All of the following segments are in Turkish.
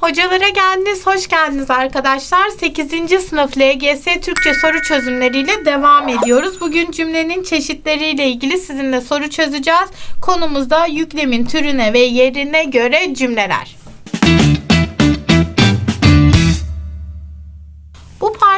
Hocalara geldiniz, hoş geldiniz arkadaşlar. 8. sınıf LGS Türkçe soru çözümleriyle devam ediyoruz. Bugün cümlenin çeşitleriyle ilgili sizinle soru çözeceğiz. Konumuz da yüklemin türüne ve yerine göre cümleler.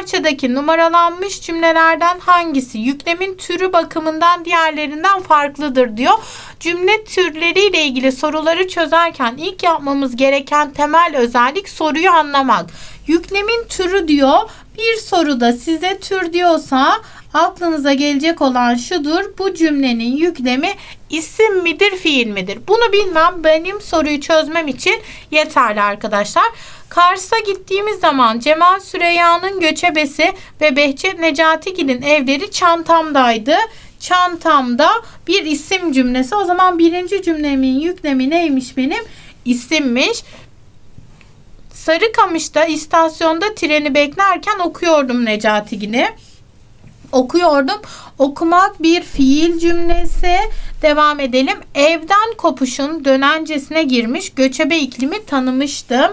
Parçadaki numaralanmış cümlelerden hangisi yüklemin türü bakımından diğerlerinden farklıdır diyor. Cümle türleriyle ilgili soruları çözerken ilk yapmamız gereken temel özellik soruyu anlamak. Yüklemin türü diyor. Bir soruda size tür diyorsa aklınıza gelecek olan şudur. Bu cümlenin yüklemi isim midir, fiil midir? Bunu bilmem benim soruyu çözmem için yeterli arkadaşlar. Kars'a gittiğimiz zaman Cemal Süreyya'nın göçebesi ve Behçet Necatigil'in evleri çantamdaydı. Çantamda bir isim cümlesi. O zaman birinci cümlemin yüklemi neymiş benim? İsimmiş. Sarıkamış'ta istasyonda treni beklerken okuyordum Necatigil'i okuyordum. Okumak bir fiil cümlesi. Devam edelim. Evden kopuşun dönencesine girmiş göçebe iklimi tanımıştım.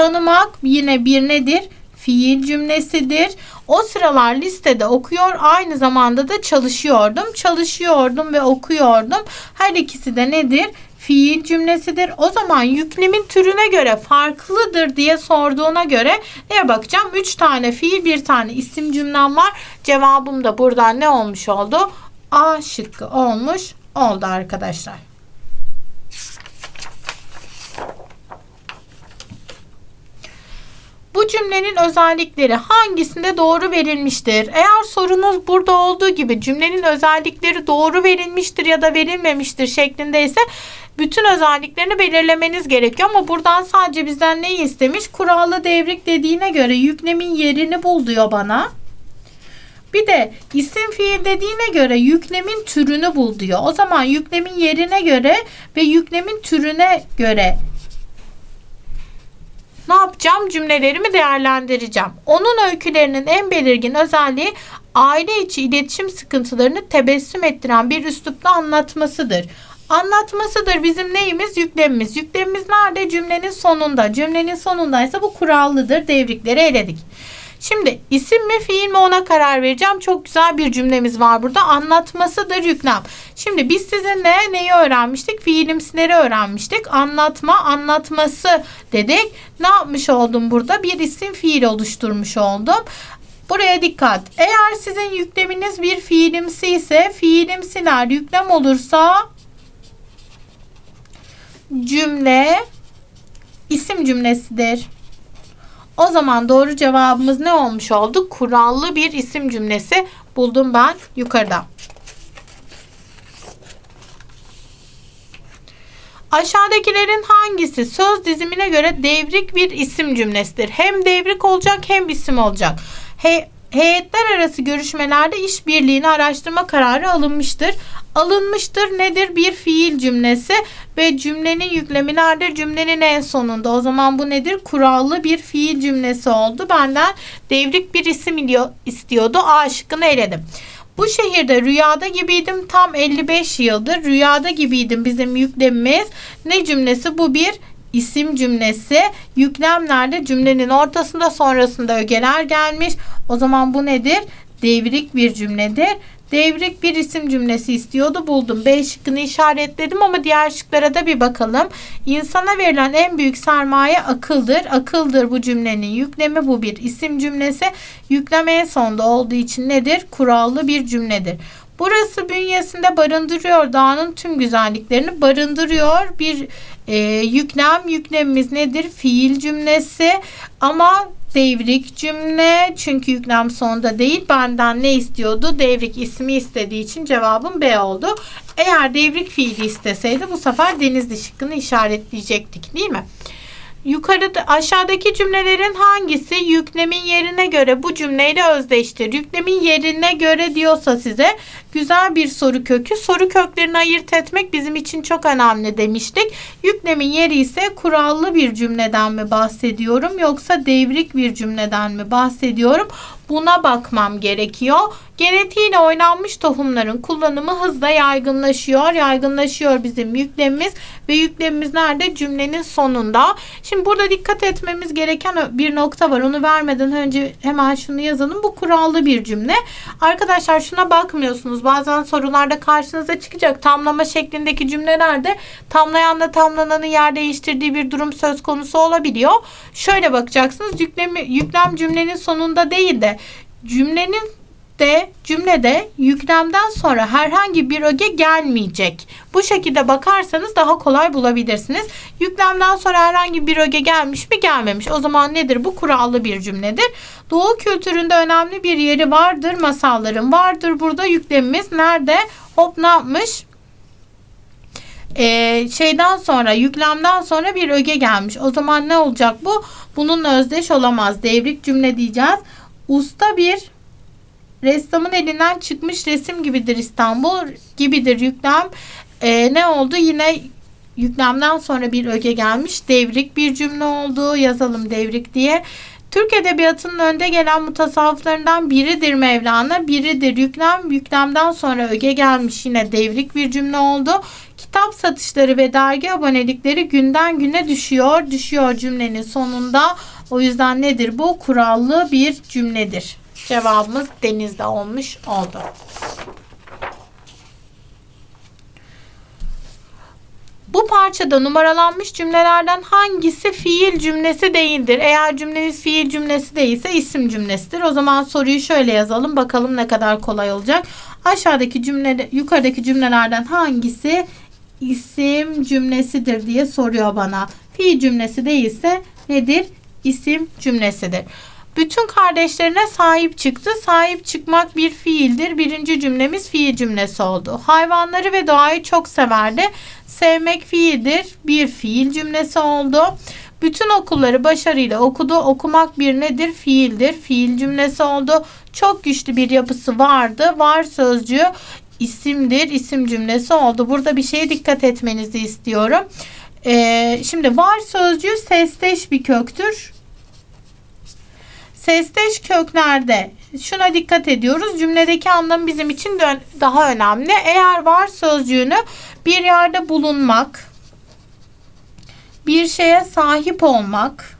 Tanımak yine bir nedir? Fiil cümlesidir. O sıralar listede okuyor aynı zamanda da çalışıyordum. Çalışıyordum ve okuyordum. Her ikisi de nedir? Fiil cümlesidir. O zaman yüklemin türüne göre farklıdır diye sorduğuna göre neye bakacağım? 3 tane fiil, bir tane isim cümlem var. Cevabım da buradan ne olmuş oldu? A şıkkı olmuş oldu arkadaşlar. Cümlenin özellikleri hangisinde doğru verilmiştir? Eğer sorunuz burada olduğu gibi cümlenin özellikleri doğru verilmiştir ya da verilmemiştir şeklindeyse bütün özelliklerini belirlemeniz gerekiyor ama buradan sadece bizden neyi istemiş? Kurallı devrik dediğine göre yüklemin yerini bul diyor bana. Bir de isim fiil dediğine göre yüklemin türünü bul diyor. O zaman yüklemin yerine göre ve yüklemin türüne göre ne yapacağım? Cümlelerimi değerlendireceğim. Onun öykülerinin en belirgin özelliği aile içi iletişim sıkıntılarını tebessüm ettiren bir üslupla anlatmasıdır. Anlatmasıdır bizim neyimiz? Yüklemimiz. Yüklemimiz nerede? Cümlenin sonunda. Cümlenin sonundaysa bu kurallıdır. Devrikleri eledik. Şimdi isim mi fiil mi ona karar vereceğim. Çok güzel bir cümlemiz var burada. Anlatmasıdır yüklem. Şimdi biz sizinle neyi öğrenmiştik? Fiilimsileri öğrenmiştik. Anlatma, anlatması dedik. Ne yapmış oldum burada? Bir isim fiil oluşturmuş oldum. Buraya dikkat. Eğer sizin yükleminiz bir fiilimsi ise fiilimsiler yüklem olursa cümle isim cümlesidir. O zaman doğru cevabımız ne olmuş oldu? Kurallı bir isim cümlesi buldum ben yukarıda. Aşağıdakilerin hangisi söz dizimine göre devrik bir isim cümlesidir? Hem devrik olacak hem isim olacak. He, heyetler arası görüşmelerde işbirliğini araştırma kararı alınmıştır. Alınmıştır nedir? Bir fiil cümlesi ve cümlenin yüklemi nerede? Cümlenin en sonunda. O zaman bu nedir? Kurallı bir fiil cümlesi oldu. Benden devrik bir isim istiyordu. A şıkkını eledim. Bu şehirde rüyada gibiydim tam 55 yıldır. Rüyada gibiydim bizim yüklemimiz. Ne cümlesi? Bu bir isim cümlesi. Yüklemlerde cümlenin ortasında sonrasında ögeler gelmiş. O zaman bu nedir? Devrik bir cümledir. Devrik bir isim cümlesi istiyordu buldum. B şıkkını işaretledim ama diğer şıklara da bir bakalım. İnsana verilen en büyük sermaye akıldır. Akıldır bu cümlenin yüklemi bu bir isim cümlesi. Yükleme en sonda olduğu için nedir? Kurallı bir cümledir. Burası bünyesinde barındırıyor dağının tüm güzelliklerini barındırıyor. Bir e, yüklem yüklemimiz nedir? Fiil cümlesi ama devrik cümle çünkü yüklem sonunda değil benden ne istiyordu? Devrik ismi istediği için cevabım B oldu. Eğer devrik fiili isteseydi bu sefer denizli şıkkını işaretleyecektik değil mi? Yukarıda aşağıdaki cümlelerin hangisi yüklemin yerine göre bu cümleyle özdeştir? Yüklemin yerine göre diyorsa size Güzel bir soru kökü. Soru köklerini ayırt etmek bizim için çok önemli demiştik. Yüklemin yeri ise kurallı bir cümleden mi bahsediyorum yoksa devrik bir cümleden mi bahsediyorum? Buna bakmam gerekiyor. Genetiğiyle oynanmış tohumların kullanımı hızla yaygınlaşıyor. Yaygınlaşıyor bizim yüklemimiz ve yüklemimiz nerede? Cümlenin sonunda. Şimdi burada dikkat etmemiz gereken bir nokta var. Onu vermeden önce hemen şunu yazalım. Bu kurallı bir cümle. Arkadaşlar şuna bakmıyorsunuz. Bazen sorularda karşınıza çıkacak. Tamlama şeklindeki cümlelerde tamlayanla tamlananın yer değiştirdiği bir durum söz konusu olabiliyor. Şöyle bakacaksınız. Yüklemi, yüklem cümlenin sonunda değil de cümlenin de cümlede yüklemden sonra herhangi bir öge gelmeyecek. Bu şekilde bakarsanız daha kolay bulabilirsiniz. Yüklemden sonra herhangi bir öge gelmiş mi gelmemiş. O zaman nedir? Bu kurallı bir cümledir. Doğu kültüründe önemli bir yeri vardır. Masalların vardır. Burada yüklemimiz nerede? Hop ne yapmış? Ee, şeyden sonra yüklemden sonra bir öge gelmiş. O zaman ne olacak bu? Bununla özdeş olamaz. Devrik cümle diyeceğiz. Usta bir ressamın elinden çıkmış resim gibidir İstanbul gibidir yüklem. Ee, ne oldu? Yine yüklemden sonra bir öge gelmiş. Devrik bir cümle oldu. Yazalım devrik diye. Türk Edebiyatı'nın önde gelen mutasavvıflarından biridir Mevlana. Biridir yüklem. Yüklemden sonra öge gelmiş. Yine devrik bir cümle oldu. Kitap satışları ve dergi abonelikleri günden güne düşüyor. Düşüyor cümlenin sonunda. O yüzden nedir bu? Kurallı bir cümledir. Cevabımız denizde olmuş oldu. Bu parçada numaralanmış cümlelerden hangisi fiil cümlesi değildir? Eğer cümleniz fiil cümlesi değilse isim cümlesidir. O zaman soruyu şöyle yazalım. Bakalım ne kadar kolay olacak. Aşağıdaki cümle, yukarıdaki cümlelerden hangisi isim cümlesidir diye soruyor bana. Fiil cümlesi değilse nedir? İsim cümlesidir. Bütün kardeşlerine sahip çıktı. Sahip çıkmak bir fiildir. Birinci cümlemiz fiil cümlesi oldu. Hayvanları ve doğayı çok severdi. Sevmek fiildir. Bir fiil cümlesi oldu. Bütün okulları başarıyla okudu. Okumak bir nedir? Fiildir. Fiil cümlesi oldu. Çok güçlü bir yapısı vardı. Var sözcüğü isimdir. İsim cümlesi oldu. Burada bir şeye dikkat etmenizi istiyorum. Ee, şimdi var sözcüğü sesteş bir köktür. Sesteş köklerde şuna dikkat ediyoruz. Cümledeki anlam bizim için daha önemli. Eğer var sözcüğünü bir yerde bulunmak, bir şeye sahip olmak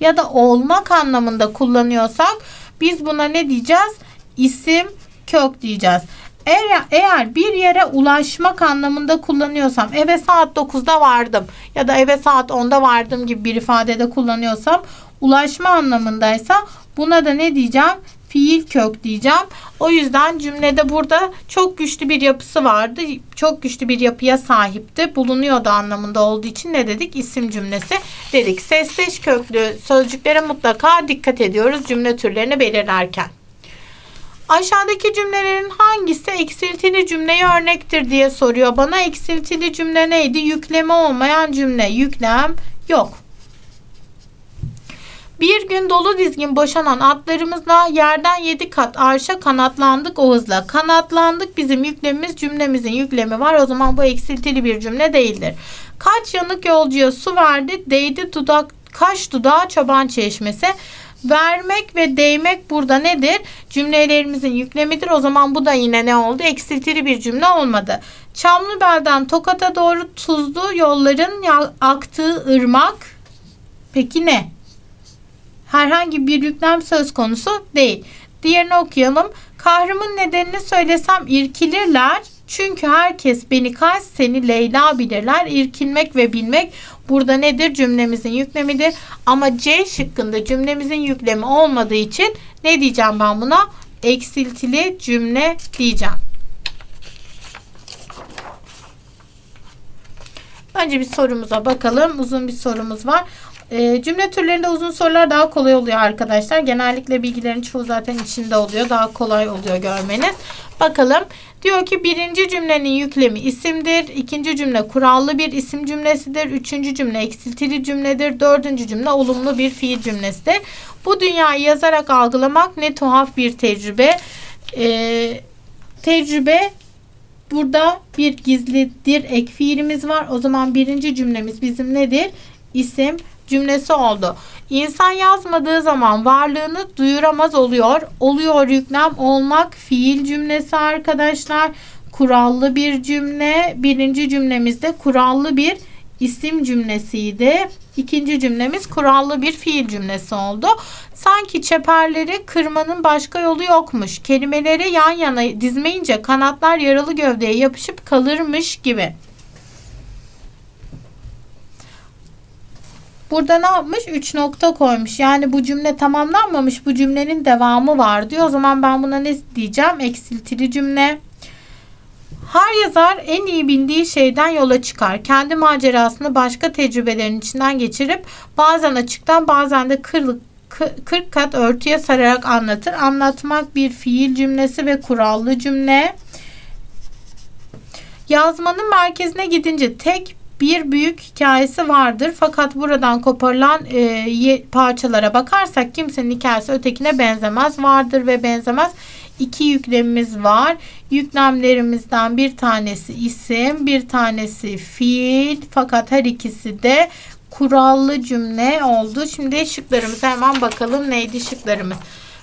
ya da olmak anlamında kullanıyorsak biz buna ne diyeceğiz? İsim kök diyeceğiz. Eğer, eğer bir yere ulaşmak anlamında kullanıyorsam eve saat 9'da vardım ya da eve saat 10'da vardım gibi bir ifadede kullanıyorsam ulaşma anlamındaysa buna da ne diyeceğim? Fiil kök diyeceğim. O yüzden cümlede burada çok güçlü bir yapısı vardı. Çok güçlü bir yapıya sahipti. Bulunuyordu anlamında olduğu için ne dedik? İsim cümlesi dedik. Sesleş köklü sözcüklere mutlaka dikkat ediyoruz cümle türlerini belirlerken. Aşağıdaki cümlelerin hangisi eksiltili cümleye örnektir diye soruyor bana. Eksiltili cümle neydi? Yükleme olmayan cümle. Yüklem yok. Bir gün dolu dizgin boşanan atlarımızla yerden yedi kat arşa kanatlandık o hızla. Kanatlandık bizim yüklemimiz cümlemizin yüklemi var. O zaman bu eksiltili bir cümle değildir. Kaç yanık yolcuya su verdi değdi dudak kaş dudağı çoban çeşmesi. Vermek ve değmek burada nedir? Cümlelerimizin yüklemidir. O zaman bu da yine ne oldu? Eksiltili bir cümle olmadı. Çamlıbel'den Tokat'a doğru tuzlu yolların aktığı ırmak. Peki ne? herhangi bir yüklem söz konusu değil. Diğerini okuyalım. Kahrımın nedenini söylesem irkilirler. Çünkü herkes beni kaç seni Leyla bilirler. İrkilmek ve bilmek burada nedir? Cümlemizin yüklemidir. Ama C şıkkında cümlemizin yüklemi olmadığı için ne diyeceğim ben buna? Eksiltili cümle diyeceğim. Önce bir sorumuza bakalım. Uzun bir sorumuz var. E, cümle türlerinde uzun sorular daha kolay oluyor arkadaşlar. Genellikle bilgilerin çoğu zaten içinde oluyor. Daha kolay oluyor görmeniz. Bakalım. Diyor ki birinci cümlenin yüklemi isimdir. İkinci cümle kurallı bir isim cümlesidir. Üçüncü cümle eksiltili cümledir. Dördüncü cümle olumlu bir fiil cümlesidir. Bu dünyayı yazarak algılamak ne tuhaf bir tecrübe. Ee, tecrübe burada bir gizlidir ek fiilimiz var. O zaman birinci cümlemiz bizim nedir? İsim cümlesi oldu. İnsan yazmadığı zaman varlığını duyuramaz oluyor. Oluyor yüklem olmak fiil cümlesi arkadaşlar. Kurallı bir cümle. Birinci cümlemizde kurallı bir isim cümlesiydi. İkinci cümlemiz kurallı bir fiil cümlesi oldu. Sanki çeperleri kırmanın başka yolu yokmuş. Kelimeleri yan yana dizmeyince kanatlar yaralı gövdeye yapışıp kalırmış gibi. Burada ne yapmış? 3 nokta koymuş. Yani bu cümle tamamlanmamış. Bu cümlenin devamı var diyor. O zaman ben buna ne diyeceğim? Eksiltili cümle. Her yazar en iyi bildiği şeyden yola çıkar. Kendi macerasını başka tecrübelerin içinden geçirip bazen açıktan bazen de kırlık 40 kat örtüye sararak anlatır. Anlatmak bir fiil cümlesi ve kurallı cümle. Yazmanın merkezine gidince tek bir büyük hikayesi vardır. Fakat buradan koparılan e, parçalara bakarsak kimsenin hikayesi ötekine benzemez. Vardır ve benzemez. İki yüklemimiz var. Yüklemlerimizden bir tanesi isim, bir tanesi fiil. Fakat her ikisi de kurallı cümle oldu. Şimdi şıklarımıza hemen bakalım neydi şıklarımız.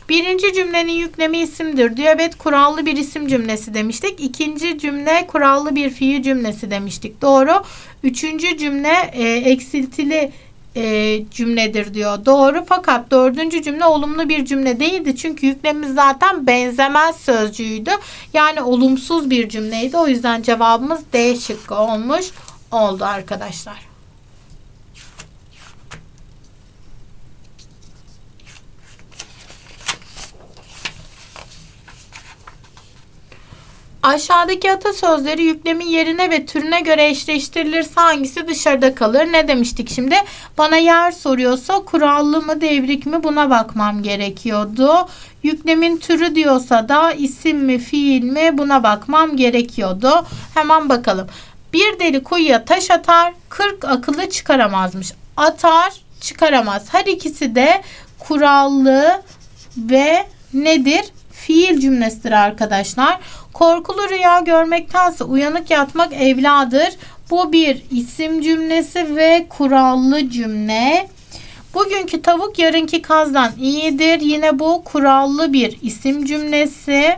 Birinci cümlenin yüklemi isimdir diyor. Evet kurallı bir isim cümlesi demiştik. İkinci cümle kurallı bir fiil cümlesi demiştik. Doğru. Üçüncü cümle e, eksiltili e, cümledir diyor. Doğru fakat dördüncü cümle olumlu bir cümle değildi. Çünkü yüklemimiz zaten benzemez sözcüğüydü. Yani olumsuz bir cümleydi. O yüzden cevabımız D şıkkı olmuş oldu arkadaşlar. Aşağıdaki atasözleri yüklemin yerine ve türüne göre eşleştirilirse hangisi dışarıda kalır? Ne demiştik şimdi? Bana yer soruyorsa kurallı mı devrik mi buna bakmam gerekiyordu. Yüklemin türü diyorsa da isim mi fiil mi buna bakmam gerekiyordu. Hemen bakalım. Bir deli kuyuya taş atar, 40 akıllı çıkaramazmış. Atar, çıkaramaz. Her ikisi de kurallı ve nedir? Fiil cümlesidir arkadaşlar. Korkulu rüya görmektense uyanık yatmak evladır. Bu bir isim cümlesi ve kurallı cümle. Bugünkü tavuk yarınki kazdan iyidir. Yine bu kurallı bir isim cümlesi.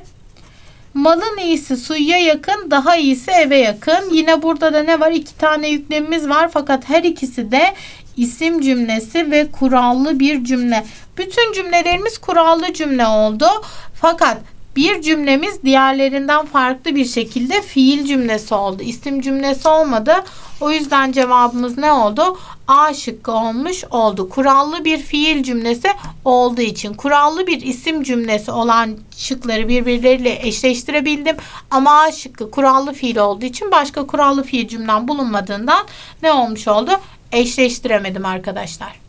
Malın iyisi suya yakın, daha iyisi eve yakın. Yine burada da ne var? İki tane yüklemimiz var fakat her ikisi de isim cümlesi ve kurallı bir cümle. Bütün cümlelerimiz kurallı cümle oldu. Fakat bir cümlemiz diğerlerinden farklı bir şekilde fiil cümlesi oldu. İsim cümlesi olmadı. O yüzden cevabımız ne oldu? A şıkkı olmuş oldu. Kurallı bir fiil cümlesi olduğu için kurallı bir isim cümlesi olan şıkları birbirleriyle eşleştirebildim. Ama A şıkkı kurallı fiil olduğu için başka kurallı fiil cümlem bulunmadığından ne olmuş oldu? Eşleştiremedim arkadaşlar.